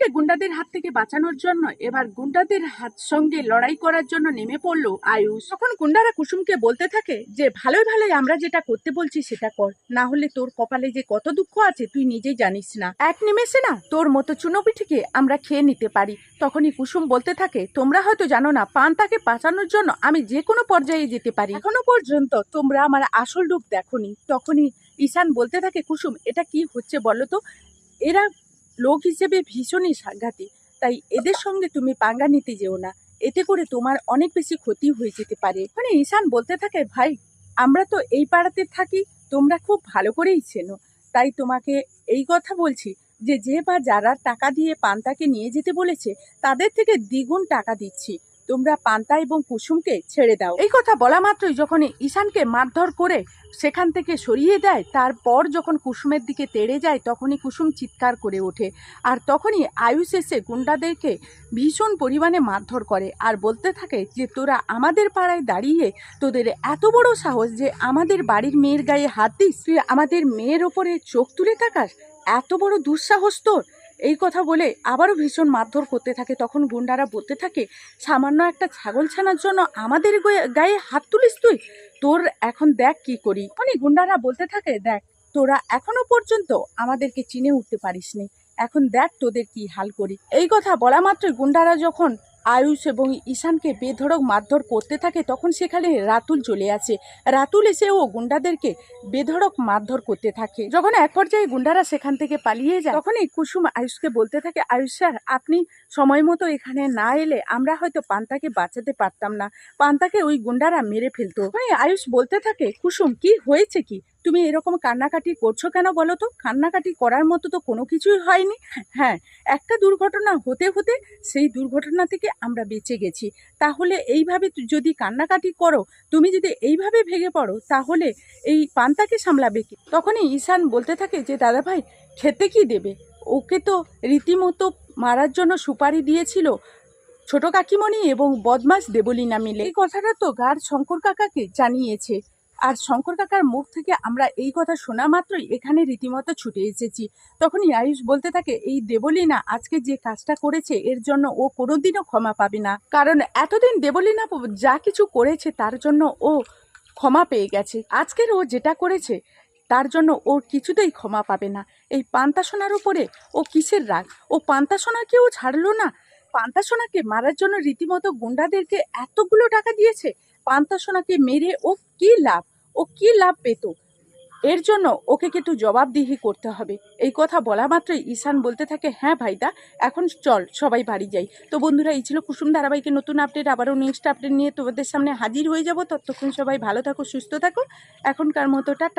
কুসুমকে গুন্ডাদের হাত থেকে বাঁচানোর জন্য, এবার গুন্ডাদের হাত সঙ্গে লড়াই করার জন্য নেমে পড়ল আয়ুষ। তখন গুন্ডারা কুসুমকে বলতে থাকে যে ভালোই ভালোই আমরা যেটা করতে বলছি সেটা কর। না হলে তোর কপালে যে কত দুঃখ আছে তুই নিজেই জানিস না। এক নিমেষে না, তোর মতো চুনোপিঠিকে আমরা খেয়ে নিতে পারি। তখনই কুসুম বলতে থাকে, তোমরা হয়তো জানো না পান্তাকে বাঁচানোর জন্য আমি যে কোনো পর্যায়ে যেতে পারি। এখনও পর্যন্ত তোমরা আমার আসল রূপ দেখোনি। তখনই ঈশান বলতে থাকে, কুসুম, এটা কি হচ্ছে বলো তো? এরা লোক হিসেবে ভীষণই সাংঘাতিক। তাই এদের সঙ্গে তুমি পাঙ্গা নিতে যেও না। এতে করে তোমার অনেক বেশি ক্ষতি হয়ে যেতে পারে। মানে ঈশান বলতে থাকে, ভাই, আমরা তো এই পাড়াতে থাকি, তোমরা খুব ভালো করেই চেনো। তাই তোমাকে এই কথা বলছি যে যে বা যারা টাকা দিয়ে পান্তাকে নিয়ে যেতে বলেছে, তাদের থেকে দ্বিগুণ টাকা দিচ্ছি। তোমরা পান্তা এবং কুসুমকে ছেড়ে দাও। এই কথা বলা মাত্রই যখন ঈশানকে মারধর করে সেখান থেকে সরিয়ে দেয়, তারপর যখন কুসুমের দিকে তেড়ে যায়, তখনই কুসুম চিৎকার করে ওঠে আর তখনই আয়ুষ এসে গুন্ডাদেরকে ভীষণ পরিমাণে মারধর করে আর বলতে থাকে যে, তোরা আমাদের পাড়ায় দাঁড়িয়ে তোদের এত বড় সাহস যে, আমাদের বাড়ির মেয়ের গায়ে হাত দিস। তুই আমাদের মেয়ের ওপরে চোখ তুলে থাকাস এত বড় দুঃসাহস তোর? এই কথা বলে আবারও ভীষণ মারধর করতে থাকে। তখন গুন্ডারা বলতে থাকে, সামান্য একটা ছাগল ছানার জন্য আমাদের গায়ে হাত তুলিস তুই? তোর এখন দেখ কি করি। মানে গুন্ডারা বলতে থাকে, দেখ, তোরা এখনও পর্যন্ত আমাদেরকে চিনে উঠতে পারিসনি। এখন দেখ তোদের কি হাল করি। এই কথা বলা মাত্রই গুন্ডারা যখন আয়ুষ এবং ঈশানকে বেধড়ক মারধর করতে থাকে, তখন সেখানে রাতুল চলে আসে। রাতুল এসে ও গুন্ডাদেরকে বেধড়ক মারধর করতে থাকে। যখন এক পর্যায়ে গুন্ডারা সেখান থেকে পালিয়ে যায়, তখনই কুসুম আয়ুষকে বলতে থাকে, আয়ুষ স্যার, আপনি সময় মতো এখানে না এলে আমরা হয়তো পান্তাকে বাঁচাতে পারতাম না। পান্তাকে ওই গুন্ডারা মেরে ফেলতো। আয়ুষ বলতে থাকে, কুসুম, কি হয়েছে কি? তুমি এরকম কান্নাকাটি করছ কেন বলো তো? কান্নাকাটি করার মতো তো কোনো কিছুই হয়নি। হ্যাঁ একটা দুর্ঘটনা হতে হতে সেই দুর্ঘটনা থেকে আমরা বেঁচে গেছি। তাহলে এইভাবে যদি কান্নাকাটি করো, তুমি যদি এইভাবে ভেঙে পড়ো, তাহলে এই পান্তাকে সামলাবে কি? তখনই ঈশান বলতে থাকে যে দাদা ভাই খেতে কি দেবে? ওকে তো রীতিমতো মারার জন্য সুপারি দিয়েছিল ছোট কাকিমণি এবং বদমাস দেবলীনা মিলে। এই কথাটা তো গার শঙ্কর কাকাকে জানিয়েছে। আর শঙ্কর কাকার মুখ থেকে আমরা এই কথা শোনা মাত্রই এখানে রীতিমতো ছুটে এসেছি। তখনই আয়ুষ বলতে থাকে, এই দেবলীনা আজকে যে কাজটা করেছে, এর জন্য ও কোনোদিনও ক্ষমা পাবে না। কারণ এতদিন দেবলীনা যা কিছু করেছে, তার জন্য ও ক্ষমা পেয়ে গেছে। আজকের ও যেটা করেছে, তার জন্য ওর কিছুতেই ক্ষমা পাবে না। এই পান্তা সোনার উপরে ও কিসের রাগ? ও পান্তা সোনাকে ও ছাড়লো না? পান্তাসোনাকে মারার জন্য রীতিমতো গুন্ডাদেরকে এতগুলো টাকা দিয়েছে? পান্তা সোনাকে মেরে ও কি লাভ? ও কি লাভ পেত? এর জন্য ওকে কিন্তু জবাবদিহি করতে হবে। এই কথা বলা মাত্রই ঈশান বলতে থাকে হ্যাঁ ভাইদা, এখন চল, সবাই বাড়ি যাই। তো বন্ধুরা, এই ছিল কুসুম ধারাবাহিকের নতুন আপডেট আবারও নেক্সট আপডেট নিয়ে তোমাদের সামনে হাজির হয়ে যাব। ততক্ষণ সবাই ভালো থাকো, সুস্থ থাকো। এখনকার মতো, টাটা।